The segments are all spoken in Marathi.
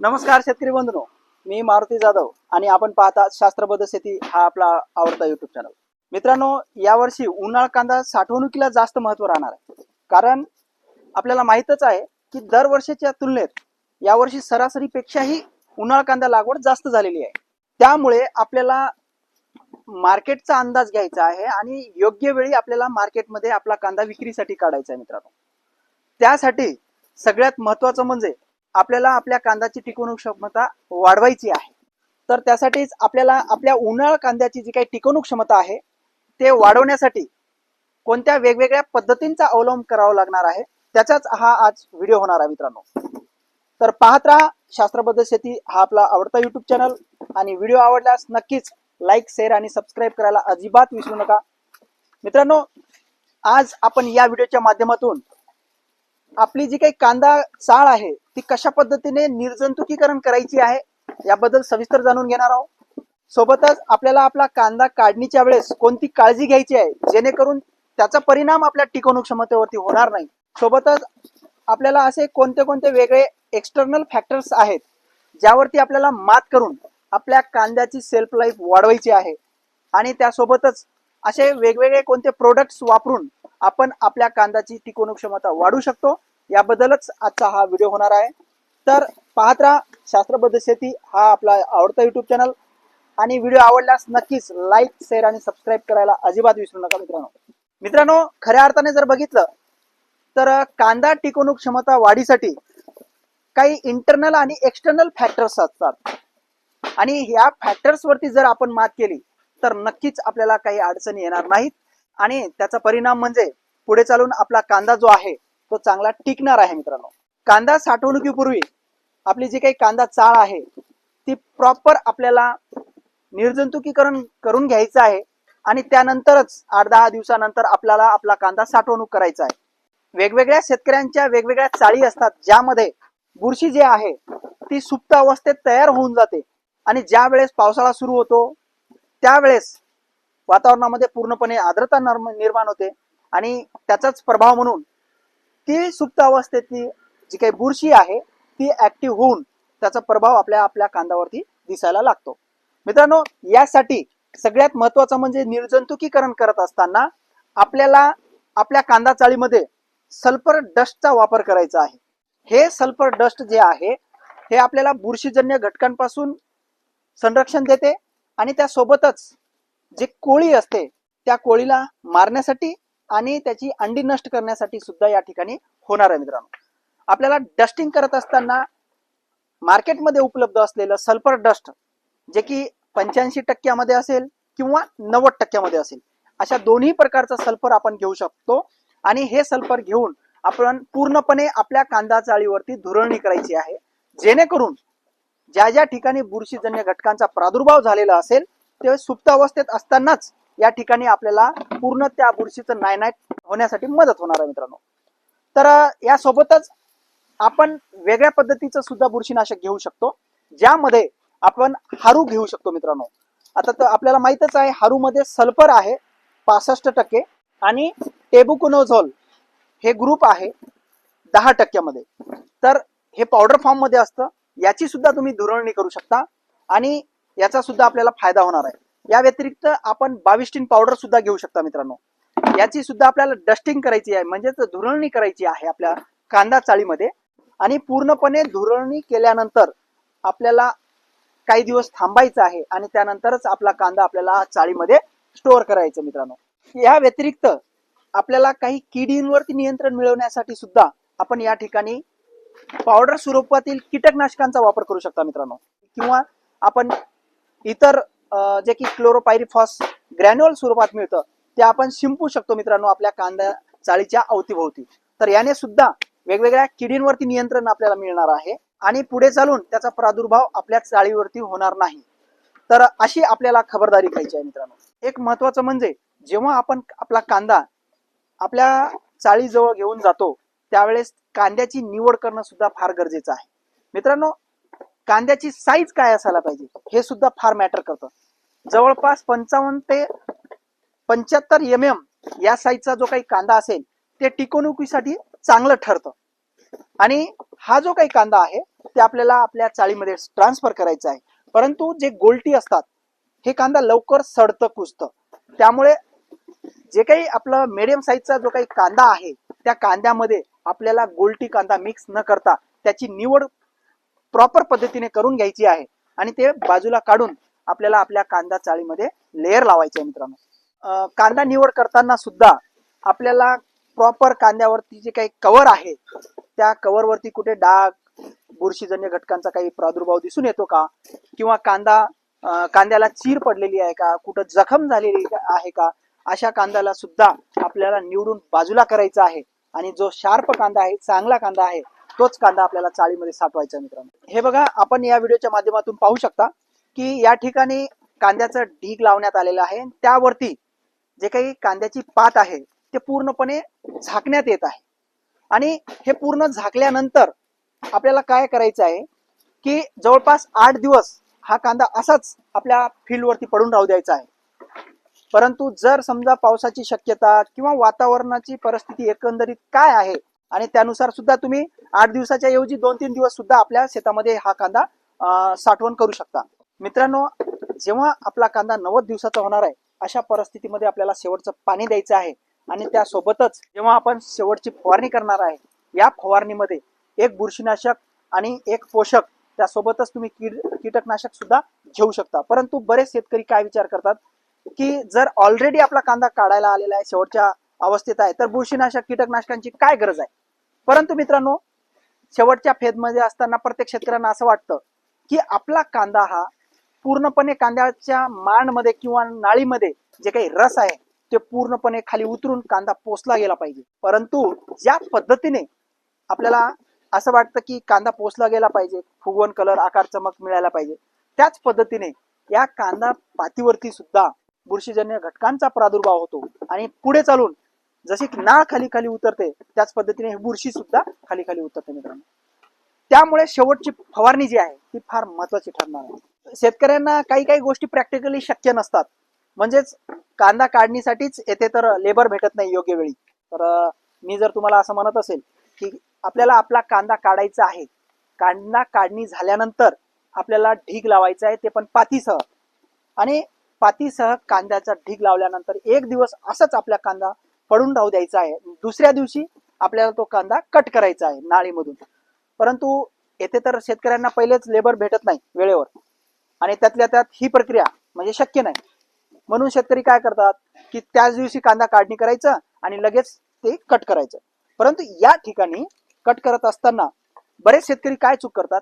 नमस्कार शेतकरी बंधनो मी मारुती जाधव आणि आपण पाहता शास्त्रबद्ध शेती हा आपला आवडता युट्यूब चॅनल मित्रांनो यावर्षी उन्हाळ कांदा साठवणुकीला जास्त महत्त्व राहणार आहे. कारण आपल्याला माहितच आहे की दरवर्षीच्या तुलनेत यावर्षी सरासरीपेक्षाही उन्हाळ कांदा लागवड जास्त झालेली आहे. त्यामुळे आपल्याला मार्केटचा अंदाज घ्यायचा आहे आणि योग्य वेळी आपल्याला मार्केटमध्ये आपला कांदा विक्रीसाठी काढायचा आहे मित्रांनो. त्यासाठी सगळ्यात महत्वाचं म्हणजे आपल्याला आपल्या कांद्याची टिकवणूक क्षमता वाढवायची आहे. तर त्यासाठीच आपल्याला आपल्या उन्हाळ कांद्याची जी काही टिकवणूक क्षमता आहे ते वाढवण्यासाठी कोणत्या वेगवेगळ्या पद्धतींचा अवलंब करावा लागणार आहे त्याचाच हा आज व्हिडिओ होणार आहे मित्रांनो. तर पाहत राहा शास्त्रबद्ध शेती हा आपला आवडता युट्यूब चॅनल आणि व्हिडिओ आवडल्यास नक्कीच लाईक शेअर आणि सबस्क्राईब करायला अजिबात विसरू नका. मित्रांनो आज आपण या व्हिडिओच्या माध्यमातून आपली जी काही कांदा चाळ आहे ती कशा पद्धतीने निर्जंतुकीकरण करायची आहे याबद्दल सविस्तर जाणून घेणार आहोत. सोबतच आपल्याला आपला कांदा काढणीच्या वेळेस कोणती काळजी घ्यायची आहे जेणेकरून त्याचा परिणाम आपल्या टिकवणूक क्षमतेवरती होणार नाही. सोबतच आपल्याला असे कोणते कोणते वेगळे एक्सटर्नल फॅक्टर्स आहेत ज्यावरती आपल्याला मात करून आपल्या कांद्याची सेल्फ लाईफ वाढवायची आहे. आणि त्यासोबतच असे वेगवेगळे कोणते प्रोडक्ट्स वापरून आपण आपल्या कांद्याची टिकवणूक क्षमता वाढू शकतो. याबद्दलच आजचा हा व्हिडिओ होणार आहे. तर पाहत राहा शास्त्रबद्ध शेती हा आपला आवडता युट्यूब चॅनल आणि व्हिडिओ आवडल्यास नक्कीच लाईक शेअर आणि सबस्क्राईब करायला अजिबात विसरू नका मित्रांनो. मित्रांनो खऱ्या अर्थाने जर बघितलं तर कांदा टिकवणूक क्षमता वाढीसाठी काही इंटरनल आणि एक्सटर्नल फॅक्टर्स असतात. आणि ह्या फॅक्टर्स वरती जर आपण मात केली तर नक्कीच आपल्याला काही अडचणी येणार नाहीत. आणि त्याचा परिणाम म्हणजे पुढे चालून आपला कांदा जो आहे तो चांगला टिकणार आहे मित्रांनो. कांदा साठवणुकीपूर्वी आपली जी काही कांदा चाळ आहे ती प्रॉपर आपल्याला निर्जंतुकीकरण करून घ्यायचं आहे आणि त्यानंतरच आठ दहा दिवसानंतर आपल्याला आपला कांदा साठवणूक करायचा आहे. वेगवेगळ्या शेतकऱ्यांच्या वेगवेगळ्या चाळी असतात ज्यामध्ये बुरशी जी आहे ती सुप्त अवस्थेत तयार होऊन जाते. आणि ज्या वेळेस पावसाळा सुरू होतो त्यावेळेस वातावरणामध्ये पूर्णपणे आर्द्रता निर्माण होते. आणि त्याचाच प्रभाव म्हणून ती सुप्त अवस्थेतली जी काही बुरशी आहे ती ऍक्टिव्ह होऊन त्याचा प्रभाव आपल्या आपल्या कांद्यावरती दिसायला लागतो. मित्रांनो यासाठी सगळ्यात महत्वाचं म्हणजे निर्जंतुकीकरण करत असताना आपल्याला आपल्या कांदा चाळीमध्ये सल्फर डस्टचा वापर करायचा आहे. हे सल्फर डस्ट जे आहे हे आपल्याला बुरशीजन्य घटकांपासून संरक्षण देते आणि त्यासोबतच जे कोळी असते त्या कोळीला मारण्यासाठी आणि त्याची अंडी नष्ट करण्यासाठी सुद्धा या ठिकाणी होणार आहे मित्रांनो. आपल्याला डस्टिंग करत असताना मार्केटमध्ये उपलब्ध असलेलं सल्फर डस्ट जे की पंच्याऐंशी टक्क्यामध्ये असेल किंवा नव्वद टक्क्यामध्ये असेल अशा दोन्ही प्रकारचा सल्फर आपण घेऊ शकतो. आणि हे सल्फर घेऊन आपण पूर्णपणे आपल्या कांदा चाळीवरती धुरळणी करायची आहे. जेणेकरून ज्या ज्या ठिकाणी बुरशीजन्य घटकांचा प्रादुर्भाव झालेला असेल ते सुप्त अवस्थेत असतानाच या ठिकाणी आपल्याला पूर्ण त्या बुरशीचं नायनाट होण्यासाठी मदत होणार आहे मित्रांनो. तर यासोबतच आपण वेगळ्या पद्धतीचं सुद्धा बुरशीनाशक घेऊ शकतो ज्यामध्ये आपण हारू घेऊ शकतो मित्रांनो. आता तर आपल्याला माहितच आहे हारूमध्ये सल्फर आहे पासष्ट टक्के आणि टेबुकुनोझोल हे ग्रुप आहे दहा टक्क्यामध्ये. तर हे पावडर फॉर्ममध्ये असतं याची सुद्धा तुम्ही धुरळणी करू शकता आणि याचा सुद्धा आपल्याला फायदा होणार आहे. या व्यतिरिक्त आपण बाविस्टीन पावडर सुद्धा घेऊ शकता मित्रांनो. याची सुद्धा आपल्याला डस्टिंग करायची आहे म्हणजेच धुरळणी करायची आहे आपल्या कांदा चाळीमध्ये. आणि पूर्णपणे धुरळणी केल्यानंतर आपल्याला काही दिवस थांबायचं आहे आणि त्यानंतरच आपला कांदा आपल्याला चाळीमध्ये स्टोअर करायचं मित्रांनो. या व्यतिरिक्त आपल्याला काही किडींवरती नियंत्रण मिळवण्यासाठी सुद्धा आपण या ठिकाणी पावडर स्वरूपातील कीटकनाशकांचा वापर करू शकता मित्रांनो. किंवा आपण इतर जे की क्लोरोपायरिफॉस ग्रॅन्युअल स्वरूपात मिळतं ते आपण शिंपू शकतो मित्रांनो आपल्या कांदा चाळीच्या अवतीभोवती. तर याने सुद्धा वेगवेगळ्या किडींवरती नियंत्रण आपल्याला मिळणार आहे आणि पुढे चालून त्याचा प्रादुर्भाव आपल्या चाळीवरती होणार नाही. तर अशी आपल्याला खबरदारी घ्यायची आहे मित्रांनो. एक महत्वाचं म्हणजे जेव्हा आपण आपला कांदा आपल्या चाळीजवळ घेऊन जातो त्यावेळेस कांद्याची निवड करणं सुद्धा फार गरजेचं आहे. मित्रांनो कांद्याची साईज काय असायला पाहिजे? हे सुद्धा फार मॅटर करतं. जवळपास पंचावन्न ते पंच्याहत्तर एम एम या साईजचा जो काही कांदा असेल ते टिकवणुकीसाठी चांगलं ठरतं. आणि हा जो काही कांदा आहे ते आपल्याला आपल्या चाळीमध्ये ट्रान्सफर करायचा आहे. परंतु जे गोलटी असतात हे कांदा लवकर सडतं कुजतं. त्यामुळे जे काही आपलं मिडियम साईजचा जो काही कांदा आहे त्या कांद्यामध्ये आपल्याला गोलटी कांदा मिक्स न करता त्याची निवड प्रॉपर पद्धतीने करून घ्यायची आहे. आणि ते बाजूला काढून आपल्याला आपल्या कांदा चाळीमध्ये लेअर लावायचे आहे मित्रांनो. अं, कांदा निवड करताना सुद्धा आपल्याला प्रॉपर कांद्यावरती जे काही कवर आहे त्या कव्हरवरती कुठे डाग बुरशीजन्य घटकांचा काही प्रादुर्भाव दिसून येतो का? किंवा कांदा कांद्याला चीर पडलेली आहे का? कुठं जखम झालेली आहे का? अशा कांद्याला सुद्धा आपल्याला निवडून बाजूला करायचा आहे. आणि जो शार्प कांदा आहे चांगला कांदा आहे तोच कांदा आपल्याला चाळीमध्ये साठवायचा मित्रांनो. हे बघा आपण या व्हिडिओच्या माध्यमातून पाहू शकता की या ठिकाणी कांद्याचं ढीग लावण्यात आलेलं आहे त्यावरती जे काही कांद्याची पात आहे ते पूर्णपणे झाकण्यात येत आहे. आणि हे पूर्ण झाकल्यानंतर आपल्याला काय करायचं आहे की जवळपास आठ दिवस हा कांदा असाच आपल्या फील्डवरती पडून राहू द्यायचा आहे. परंतु जर समजा पावसाची शक्यता किंवा वातावरणाची परिस्थिती एकंदरीत काय आहे आणि त्यानुसार सुद्धा तुम्ही आठ दिवसाच्या ऐवजी दोन तीन दिवस सुद्धा आपल्या शेतामध्ये हा कांदा साठवण करू शकता. मित्रांनो जेव्हा आपला कांदा नव्वद दिवसाचा होणार आहे अशा परिस्थितीमध्ये आपल्याला शेवटचं पाणी द्यायचं आहे. आणि त्यासोबतच जेव्हा आपण शेवटची फवारणी करणार आहे या फवारणीमध्ये एक बुरशीनाशक आणि एक पोषक त्यासोबतच तुम्ही कीड कीटकनाशक सुद्धा घेऊ शकता. परंतु बरेच शेतकरी काय विचार करतात की जर ऑलरेडी आपला कांदा काढायला आलेला आहे शेवटच्या अवस्थेत आहे. तर बुरशीनाशक कीटकनाशकांची काय गरज आहे? परंतु मित्रांनो शेवटच्या फेजमध्ये असताना प्रत्येक शेतकऱ्यांना असं वाटतं की आपला कांदा हा पूर्णपणे कांद्याच्या मांडमध्ये किंवा नाळीमध्ये जे काही रस आहे ते पूर्णपणे खाली उतरून कांदा पोचला गेला पाहिजे. परंतु ज्या पद्धतीने आपल्याला असं वाटतं की कांदा पोचला गेला पाहिजे फुगवण कलर आकार चमक मिळायला पाहिजे. त्याच पद्धतीने या कांदा पातीवरती सुद्धा बुरशीजन्य घटकांचा प्रादुर्भाव होतो आणि पुढे चालून जशी की नाळ खाली खाली उतरते त्याच पद्धतीने हे बुरशी सुद्धा खाली खाली उतरते मित्रांनो. त्यामुळे शेवटची फवारणी जी आहे ती फार महत्वाची ठरणार आहे. शेतकऱ्यांना काही काही गोष्टी प्रॅक्टिकली शक्य नसतात. म्हणजेच कांदा काढणीसाठीच येथे तर लेबर भेटत नाही योग्य वेळी. तर मी जर तुम्हाला असं म्हणत असेल की आपल्याला आपला कांदा काढायचा आहे. कांदा काढणी झाल्यानंतर आपल्याला ढीग लावायचं आहे ते पण पातीसह. आणि पातीसह कांद्याचा ढीग लावल्यानंतर एक दिवस असंच आपला कांदा पडून राहू द्यायचा आहे. दुसऱ्या दिवशी आपल्याला तो कांदा कट करायचा आहे नाळीमधून. परंतु येथे तर शेतकऱ्यांना पहिलेच लेबर भेटत नाही वेळेवर. आणि त्यातल्या त्यात ही प्रक्रिया म्हणजे शक्य नाही. म्हणून शेतकरी काय करतात की त्याच दिवशी कांदा काढणी करायचं आणि लगेच ते कट करायचं. परंतु या ठिकाणी कट करत असताना बरेच शेतकरी काय चूक करतात?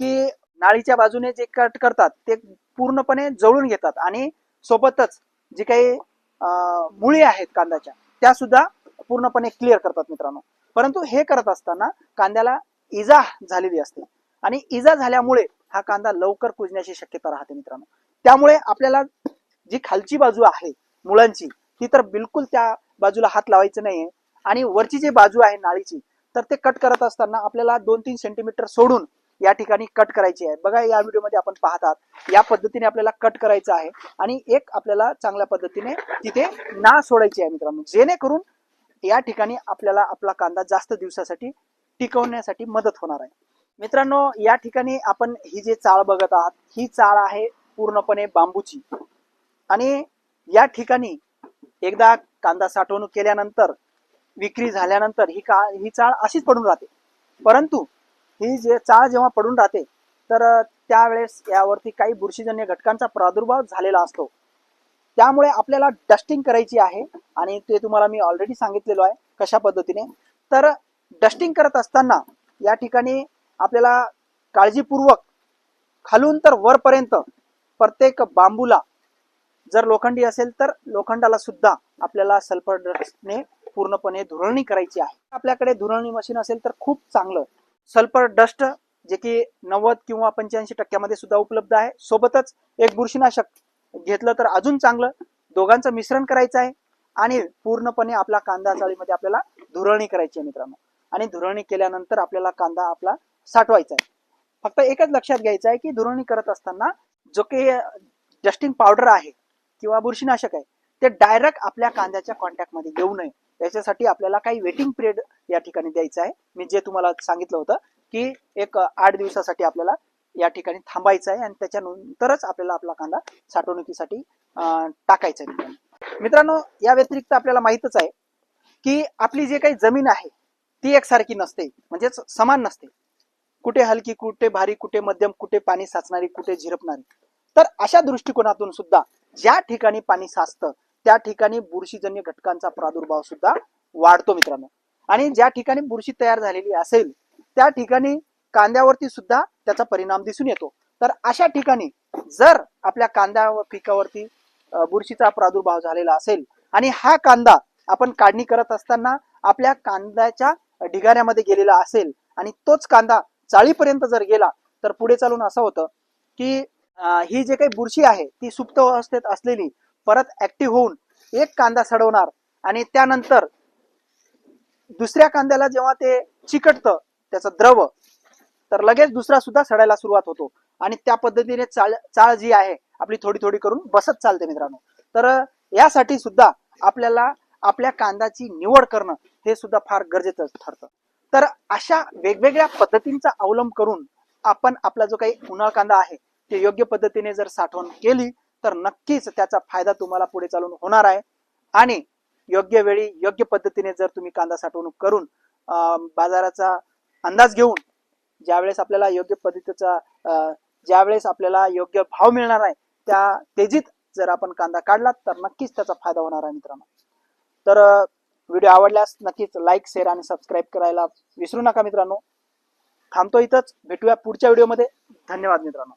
की नाळीच्या बाजूने जे कट करतात ते पूर्णपणे जळून घेतात आणि सोबतच जे काही अं, मुळी आहेत कांद्याच्या त्या सुद्धा पूर्णपणे क्लिअर करतात मित्रांनो. परंतु हे करत असताना कांद्याला इजा झालेली असते. आणि इजा झाल्यामुळे हा कांदा लवकर कुजण्याची शक्यता राहते मित्रांनो. त्यामुळे आपल्याला जी खालची बाजू आहे मुळांची ती तर बिलकुल त्या बाजूला हात लावायचं नाहीये. आणि वरची जी बाजू आहे नाळीची तर ते कट करत असताना आपल्याला दोन तीन सेंटीमीटर सोडून या ठिकाणी कट करायची आहे. बघा या व्हिडिओमध्ये आपण पाहतात या पद्धतीने आपल्याला कट करायचं आहे आणि एक आपल्याला चांगल्या पद्धतीने तिथे ना सोडायची आहे मित्रांनो. जेणेकरून या ठिकाणी आपल्याला आपला कांदा जास्त दिवसासाठी टिकवण्यासाठी मदत होणार आहे. मित्रांनो या ठिकाणी आपण ही जे चाळ बघत आहात ही चाळ आहे पूर्णपणे बांबूची. आणि या ठिकाणी एकदा कांदा साठवणूक केल्यानंतर विक्री झाल्यानंतर ही का ही चाळ अशीच पडून राहते. परंतु ही जे चाळ जेव्हा पडून राहते तर त्यावेळेस यावरती काही बुरशीजन्य घटकांचा प्रादुर्भाव झालेला असतो. त्यामुळे आपल्याला डस्टिंग करायची आहे आणि ते तुम्हाला मी ऑलरेडी सांगितलेलो आहे कशा पद्धतीने. तर डस्टिंग करत असताना या ठिकाणी आपल्याला काळजीपूर्वक खालून तर वरपर्यंत प्रत्येक बांबूला जर लोखंडी असेल तर लोखंडाला सुद्धा आपल्याला सल्फर डस्टने पूर्णपणे धुरळणी करायची आहे. आपल्याकडे धुरळणी मशीन असेल तर खूप चांगलं. सल्फर डस्ट जे की नव्वद किंवा पंच्याऐंशी टक्क्यामध्ये सुद्धा उपलब्ध आहे. सोबतच एक बुरशीनाशक घेतलं तर अजून चांगलं. दोघांचं मिश्रण करायचं आहे आणि पूर्णपणे आपला कांदा चाळीमध्ये आपल्याला धुरळणी करायची आहे मित्रांनो. आणि धुरळणी केल्यानंतर आपल्याला कांदा आपला साठवायचा आहे. फक्त एकच लक्षात घ्यायचं आहे की धुरळणी करत असताना जो काही डस्टिंग पावडर आहे किंवा बुरशीनाशक आहे ते डायरेक्ट आपल्या कांद्याच्या कॉन्टॅक्टमध्ये येऊ नये. याच्यासाठी आपल्याला काही वेटिंग पिरियड या ठिकाणी द्यायचं आहे. मी जे तुम्हाला सांगितलं होतं की एक आठ दिवसासाठी आपल्याला या ठिकाणी थांबायचं आहे आणि त्याच्यानंतरच आपल्याला आपला कांदा साठवणुकीसाठी टाकायचा आहे. मित्रांनो मित्रांनो या व्यतिरिक्त आपल्याला माहितच आहे की आपली जे काही जमीन आहे ती एकसारखी नसते. म्हणजेच समान नसते. कुठे हलकी कुठे भारी कुठे मध्यम कुठे पाणी साचणारी कुठे झिरपणारी. तर अशा दृष्टिकोनातून सुद्धा ज्या ठिकाणी पाणी साचतं त्या ठिकाणी बुरशीजन्य घटकांचा प्रादुर्भाव सुद्धा वाढतो मित्रांनो. आणि ज्या ठिकाणी बुरशी तयार झालेली असेल त्या ठिकाणी कांद्यावरती सुद्धा त्याचा परिणाम दिसून येतो. तर अशा ठिकाणी जर आपल्या कांदा पिकावरती बुरशीचा प्रादुर्भाव झालेला असेल आणि हा कांदा आपण काढणी करत असताना आपल्या कांद्याच्या ढिगाऱ्यामध्ये गेलेला असेल आणि तोच कांदा चाळीपर्यंत जर गेला तर पुढे चालून असं होतं की ही जे काही बुरशी आहे ती सुप्त अवस्थेत असलेली परत ऍक्टिव्ह होऊन एक कांदा सडवणार आणि त्यानंतर दुसऱ्या कांद्याला जेव्हा ते चिकटतं त्याचं द्रव तर लगेच दुसरा सुद्धा सडायला सुरुवात होतो. आणि त्या पद्धतीने चाळ चाळ जी आहे आपली थोडी थोडी करून बसत चालते मित्रांनो. तर यासाठी सुद्धा आपल्याला आपल्या कांद्याची निवड करणं हे सुद्धा फार गरजेचं ठरतं. तर अशा वेगवेगळ्या पद्धतींचा अवलंब करून आपण आपला जो काही उन्हाळ कांदा आहे ते योग्य पद्धतीने जर साठवण केली तर नक्कीच त्याचा फायदा तुम्हाला पुढे चालून होणार आहे. आणि योग्य वेळी योग्य पद्धतीने जर तुम्ही कांदा साठवणूक करून बाजाराचा अंदाज घेऊन ज्यावेळेस आपल्याला योग्य पद्धतीचा ज्यावेळेस आपल्याला योग्य भाव मिळणार आहे त्या तेजीत जर आपण कांदा काढला तर नक्कीच त्याचा फायदा होणार आहे मित्रांनो. तर व्हिडिओ आवडल्यास नक्कीच लाईक शेअर आणि सबस्क्राईब करायला विसरू नका मित्रांनो. थांबतो इथंच. भेटूया पुढच्या व्हिडिओमध्ये. धन्यवाद मित्रांनो.